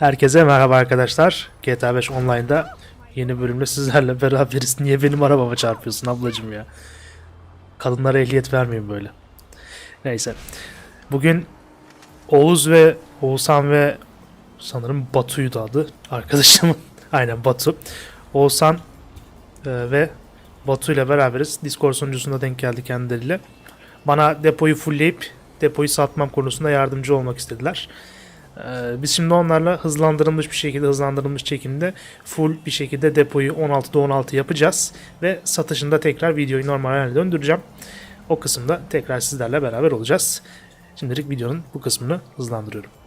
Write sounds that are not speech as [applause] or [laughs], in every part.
Herkese merhaba arkadaşlar. GTA 5 Online'da yeni bölümde sizlerle beraberiz. Niye benim arabama çarpıyorsun ablacım ya? Kadınlara ehliyet vermeyin böyle. Neyse. Bugün Oğuz ve Oğuzhan ve sanırım Batu'ydu adı arkadaşımın. [laughs] Aynen Batu. Oğuzhan e, ve Batu ile beraberiz. Discord sunucusunda denk geldi kendileriyle. Bana depoyu fullleyip depoyu satmam konusunda yardımcı olmak istediler. Ee, biz şimdi onlarla hızlandırılmış bir şekilde hızlandırılmış çekimde full bir şekilde depoyu 16'da 16 yapacağız ve satışında tekrar videoyu normal haline döndüreceğim. O kısımda tekrar sizlerle beraber olacağız. Şimdilik videonun bu kısmını hızlandırıyorum.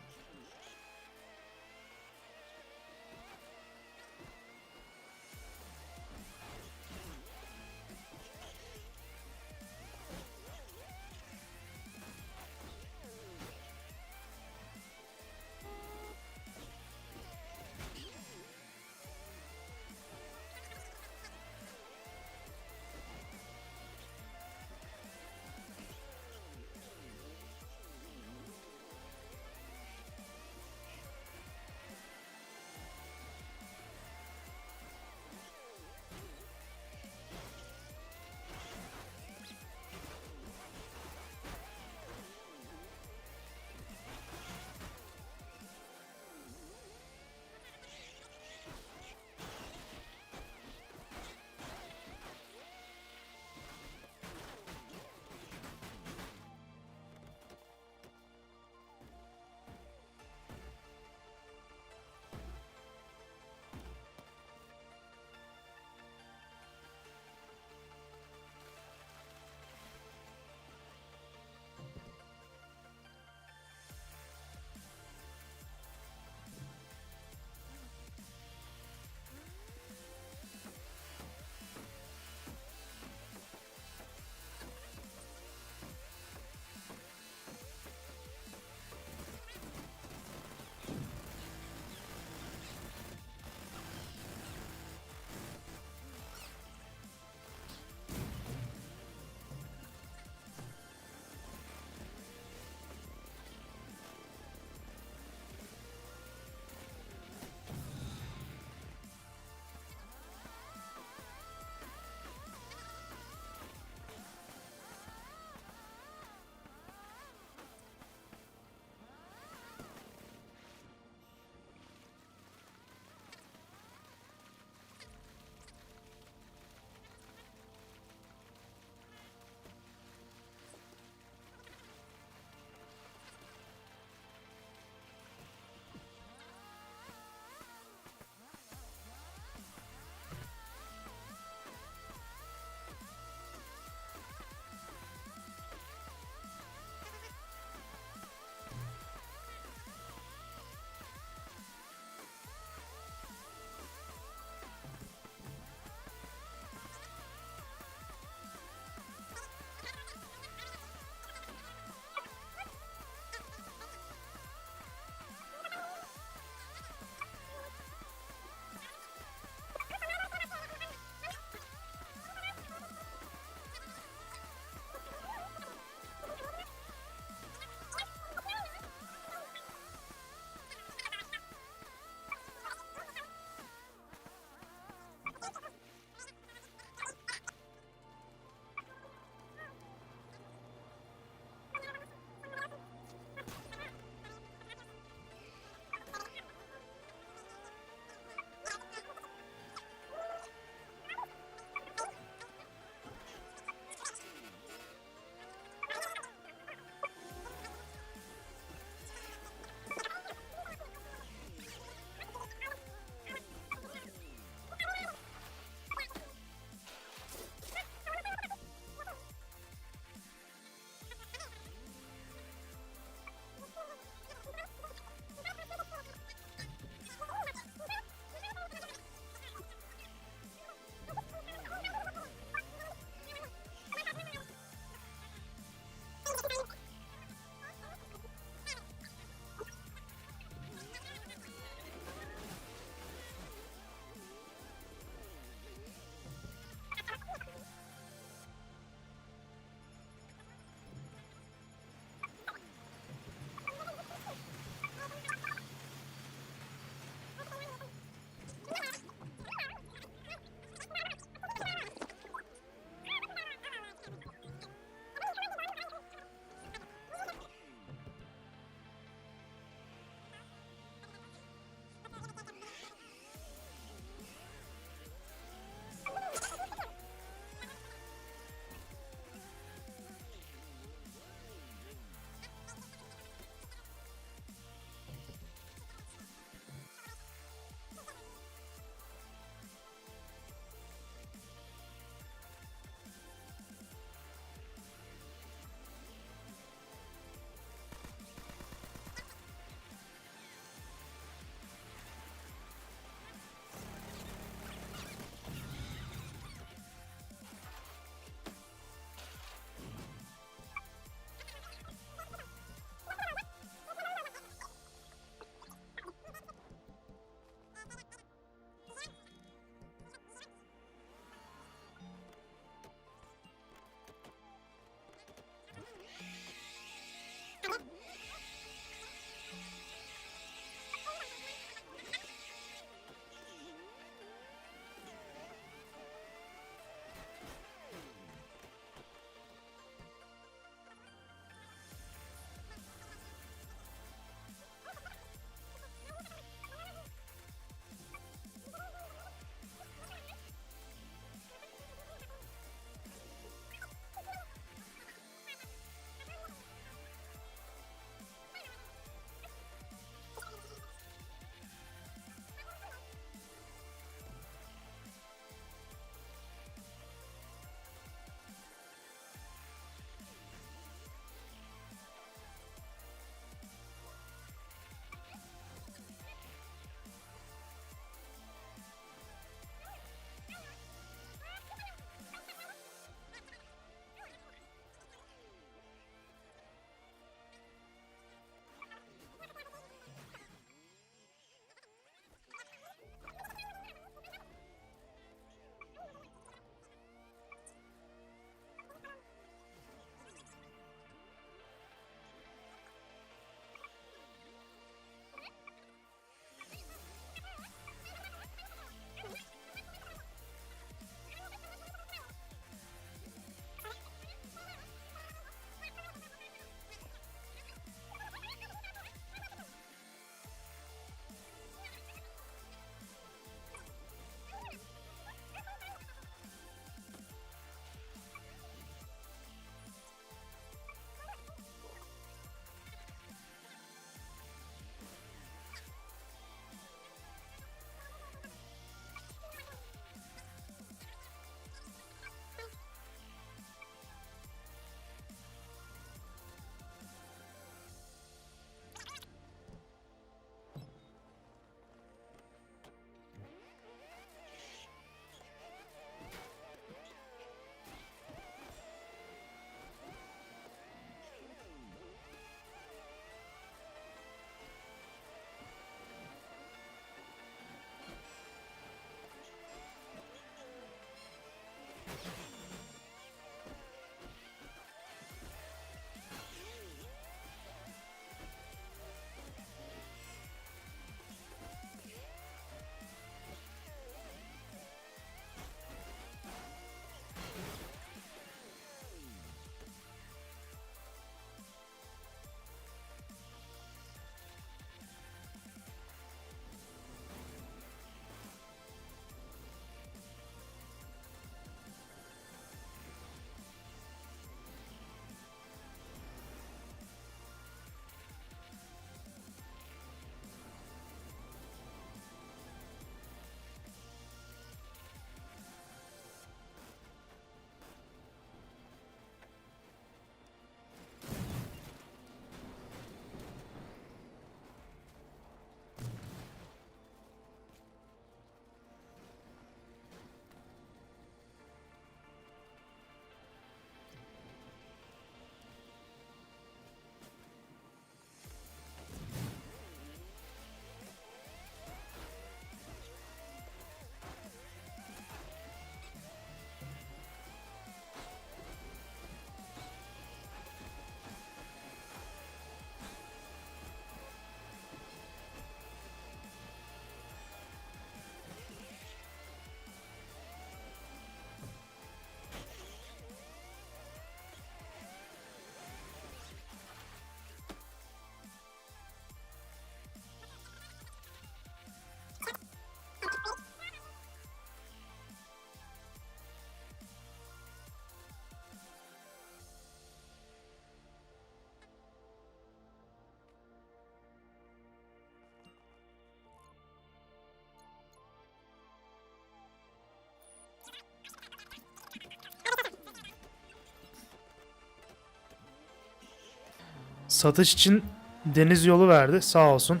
Satış için deniz yolu verdi sağ olsun.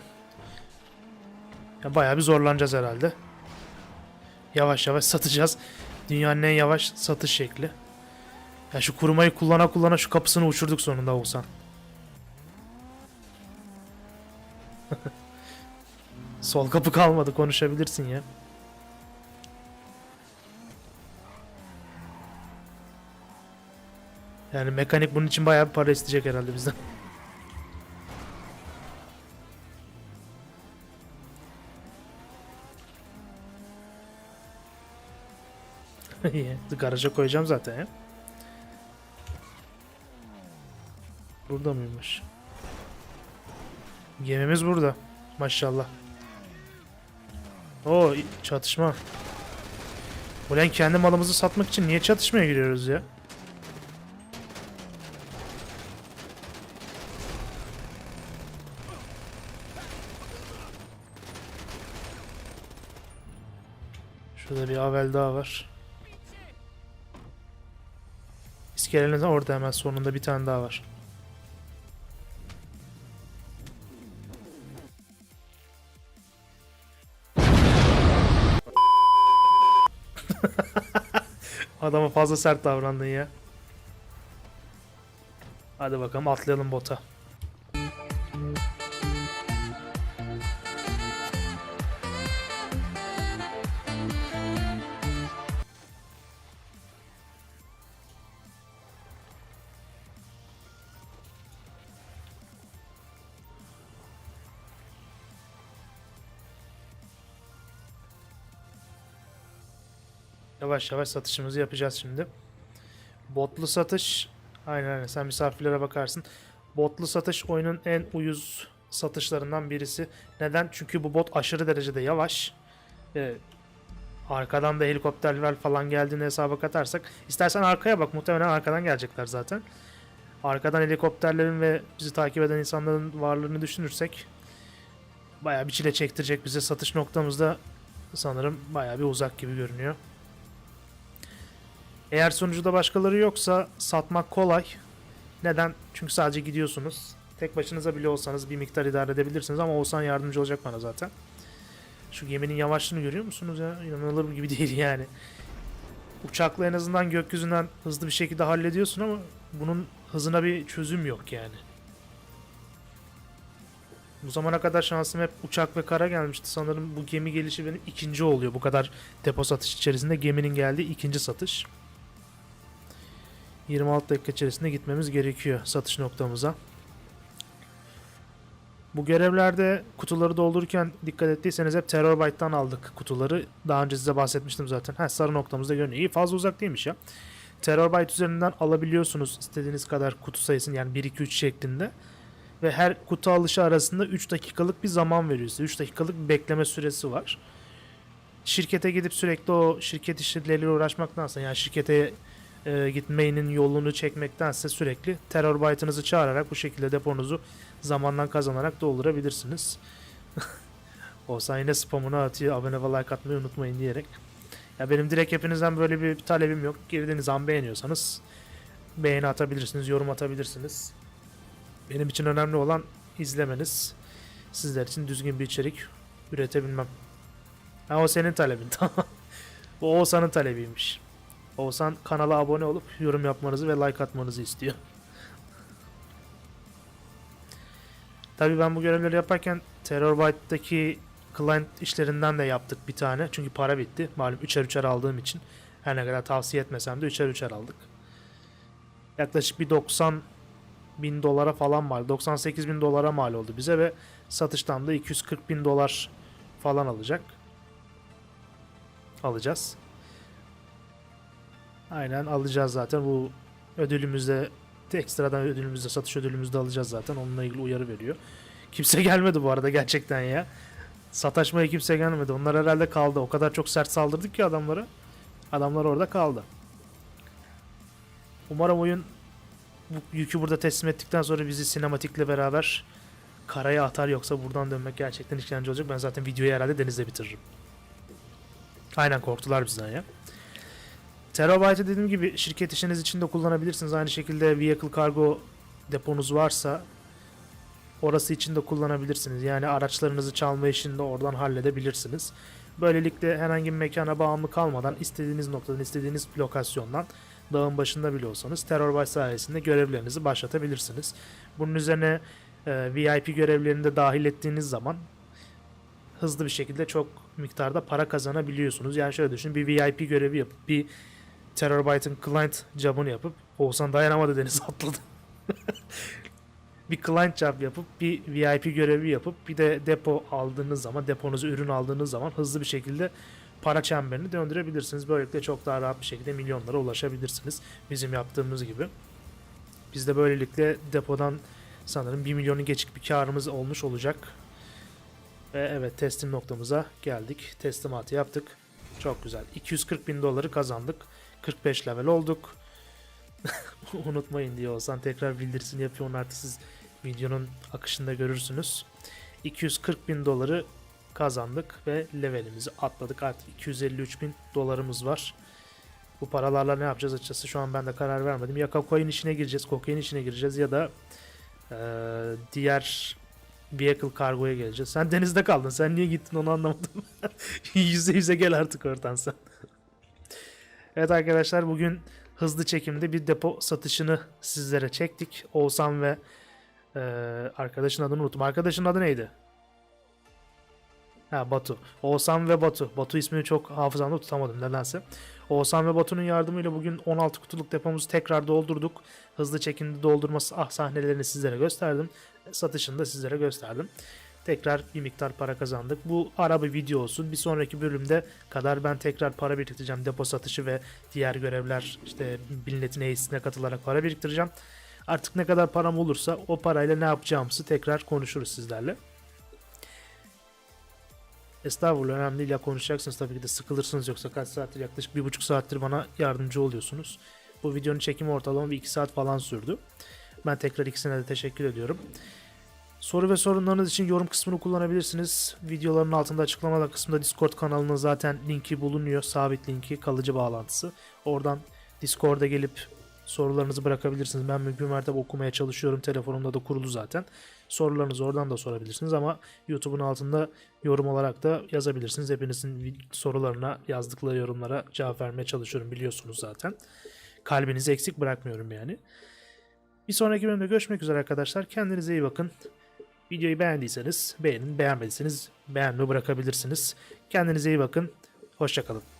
Ya bayağı bir zorlanacağız herhalde. Yavaş yavaş satacağız. Dünyanın en yavaş satış şekli. Ya şu kurumayı kullana kullana şu kapısını uçurduk sonunda Oğuzhan. [laughs] Sol kapı kalmadı konuşabilirsin ya. Yani mekanik bunun için bayağı bir para isteyecek herhalde bizden. Garaja koyacağım zaten ya. Burada mıymış? Gemimiz burada. Maşallah. Oo çatışma. Ulan kendi malımızı satmak için niye çatışmaya giriyoruz ya? Şurada bir avel daha var. İskelenin orada hemen sonunda bir tane daha var. [laughs] Adama fazla sert davrandın ya. Hadi bakalım atlayalım bota. Yavaş yavaş satışımızı yapacağız şimdi. Botlu satış. Aynen aynen sen misafirlere bakarsın. Botlu satış oyunun en uyuz satışlarından birisi. Neden? Çünkü bu bot aşırı derecede yavaş. Ee, arkadan da helikopterler falan geldiğini hesaba katarsak. istersen arkaya bak muhtemelen arkadan gelecekler zaten. Arkadan helikopterlerin ve bizi takip eden insanların varlığını düşünürsek bayağı bir çile çektirecek bize satış noktamızda sanırım bayağı bir uzak gibi görünüyor. Eğer sonucuda başkaları yoksa satmak kolay. Neden? Çünkü sadece gidiyorsunuz. Tek başınıza bile olsanız bir miktar idare edebilirsiniz ama olsan yardımcı olacak bana zaten. Şu geminin yavaşlığını görüyor musunuz ya? İnanılır gibi [laughs] değil yani. Uçakla en azından gökyüzünden hızlı bir şekilde hallediyorsun ama bunun hızına bir çözüm yok yani. Bu zamana kadar şansım hep uçak ve kara gelmişti. Sanırım bu gemi gelişi benim ikinci oluyor. Bu kadar depo satış içerisinde geminin geldiği ikinci satış. 26 dakika içerisinde gitmemiz gerekiyor satış noktamıza. Bu görevlerde kutuları doldururken dikkat ettiyseniz hep Terrorbyte'dan aldık kutuları. Daha önce size bahsetmiştim zaten. Ha, sarı noktamızda görünüyor. İyi fazla uzak değilmiş ya. Terrorbyte üzerinden alabiliyorsunuz istediğiniz kadar kutu sayısını yani 1 2 3 şeklinde. Ve her kutu alışı arasında 3 dakikalık bir zaman veriyor size. 3 dakikalık bir bekleme süresi var. Şirkete gidip sürekli o şirket işleriyle uğraşmaktansa yani şirkete e, gitmeyin yolunu çekmektense sürekli Terrorbyte'ınızı çağırarak bu şekilde deponuzu zamandan kazanarak doldurabilirsiniz. [laughs] Olsa yine spamını atıyor abone ve like atmayı unutmayın diyerek. Ya benim direkt hepinizden böyle bir talebim yok. Girdiğiniz an beğeniyorsanız beğeni atabilirsiniz, yorum atabilirsiniz. Benim için önemli olan izlemeniz. Sizler için düzgün bir içerik üretebilmem. Ha o senin talebin [laughs] tamam. Bu Oğuzhan'ın talebiymiş. Oğuzhan kanala abone olup yorum yapmanızı ve like atmanızı istiyor. Tabi ben bu görevleri yaparken Terrorbyte'daki client işlerinden de yaptık bir tane. Çünkü para bitti. Malum 3'er 3'er aldığım için. Her ne kadar tavsiye etmesem de 3'er 3'er aldık. Yaklaşık bir 90 bin dolara falan mal. 98 bin dolara mal oldu bize ve satıştan da 240 bin dolar falan alacak. Alacağız. Aynen alacağız zaten. Bu ödülümüzde ekstradan ödülümüzde satış ödülümüzde alacağız zaten. Onunla ilgili uyarı veriyor. Kimse [laughs] gelmedi bu arada gerçekten ya. Sataşmaya kimse gelmedi. Onlar herhalde kaldı. O kadar çok sert saldırdık ki adamlara. Adamlar orada kaldı. Umarım oyun bu yükü burada teslim ettikten sonra bizi sinematikle beraber karaya atar yoksa buradan dönmek gerçekten işkence olacak. Ben zaten videoyu herhalde denizde bitiririm. Aynen korktular bizden ya. Terabyte'ı dediğim gibi şirket işiniz için de kullanabilirsiniz. Aynı şekilde vehicle cargo deponuz varsa orası için de kullanabilirsiniz. Yani araçlarınızı çalma işini de oradan halledebilirsiniz. Böylelikle herhangi bir mekana bağımlı kalmadan istediğiniz noktadan, istediğiniz lokasyondan dağın başında bile olsanız Terrorbyte sayesinde görevlerinizi başlatabilirsiniz. Bunun üzerine e, VIP görevlerini de dahil ettiğiniz zaman hızlı bir şekilde çok miktarda para kazanabiliyorsunuz. Yani şöyle düşünün bir VIP görevi yapıp bir Terrorbyte'ın client job'unu yapıp Oğuzhan dayanamadı denize [laughs] atladı. bir client job yapıp bir VIP görevi yapıp bir de depo aldığınız zaman deponuza ürün aldığınız zaman hızlı bir şekilde para çemberini döndürebilirsiniz. Böylelikle çok daha rahat bir şekilde milyonlara ulaşabilirsiniz. Bizim yaptığımız gibi. Biz de böylelikle depodan sanırım 1 milyonu geçik bir karımız olmuş olacak. Ve evet teslim noktamıza geldik. Teslimatı yaptık. Çok güzel. 240 bin doları kazandık. 45 level olduk. [laughs] Unutmayın diye olsan tekrar bildirisini yapıyorum artık siz videonun akışında görürsünüz. 240 bin doları kazandık ve levelimizi atladık. Artık 253 bin dolarımız var. Bu paralarla ne yapacağız açıkçası şu an ben de karar vermedim. Ya kokain işine gireceğiz, kokain işine gireceğiz ya da eee, diğer vehicle kargoya geleceğiz. Sen denizde kaldın. Sen niye gittin onu anlamadım. [laughs] yüze yüze gel artık oradan sen. evet arkadaşlar bugün hızlı çekimde bir depo satışını sizlere çektik. Oğuzhan ve eee, arkadaşın adını unuttum. Arkadaşın adı neydi? Ha Batu. Oğuzhan ve Batu. Batu ismini çok hafızamda tutamadım nedense. Oğuzhan ve Batu'nun yardımıyla bugün 16 kutuluk depomuzu tekrar doldurduk. Hızlı çekimde doldurması ah sahnelerini sizlere gösterdim. Satışını da sizlere gösterdim. Tekrar bir miktar para kazandık. Bu ara bir video olsun. Bir sonraki bölümde kadar ben tekrar para biriktireceğim. Depo satışı ve diğer görevler işte milletin eğitimine katılarak para biriktireceğim. Artık ne kadar param olursa o parayla ne yapacağımızı tekrar konuşuruz sizlerle. Estağfurullah önemli ya konuşacaksınız tabii ki de sıkılırsınız yoksa kaç saattir yaklaşık bir buçuk saattir bana yardımcı oluyorsunuz. Bu videonun çekimi ortalama bir iki saat falan sürdü. Ben tekrar ikisine de teşekkür ediyorum. Soru ve sorunlarınız için yorum kısmını kullanabilirsiniz. Videoların altında açıklamalar kısmında Discord kanalının zaten linki bulunuyor. Sabit linki, kalıcı bağlantısı. Oradan Discord'a gelip sorularınızı bırakabilirsiniz. Ben mümkün mertebe okumaya çalışıyorum. Telefonumda da kurulu zaten. Sorularınızı oradan da sorabilirsiniz ama YouTube'un altında yorum olarak da yazabilirsiniz. Hepinizin sorularına, yazdıkları yorumlara cevap vermeye çalışıyorum biliyorsunuz zaten. Kalbinizi eksik bırakmıyorum yani. Bir sonraki bölümde görüşmek üzere arkadaşlar. Kendinize iyi bakın. Videoyu beğendiyseniz beğenin, beğenmediyseniz beğenme bırakabilirsiniz. Kendinize iyi bakın. Hoşçakalın.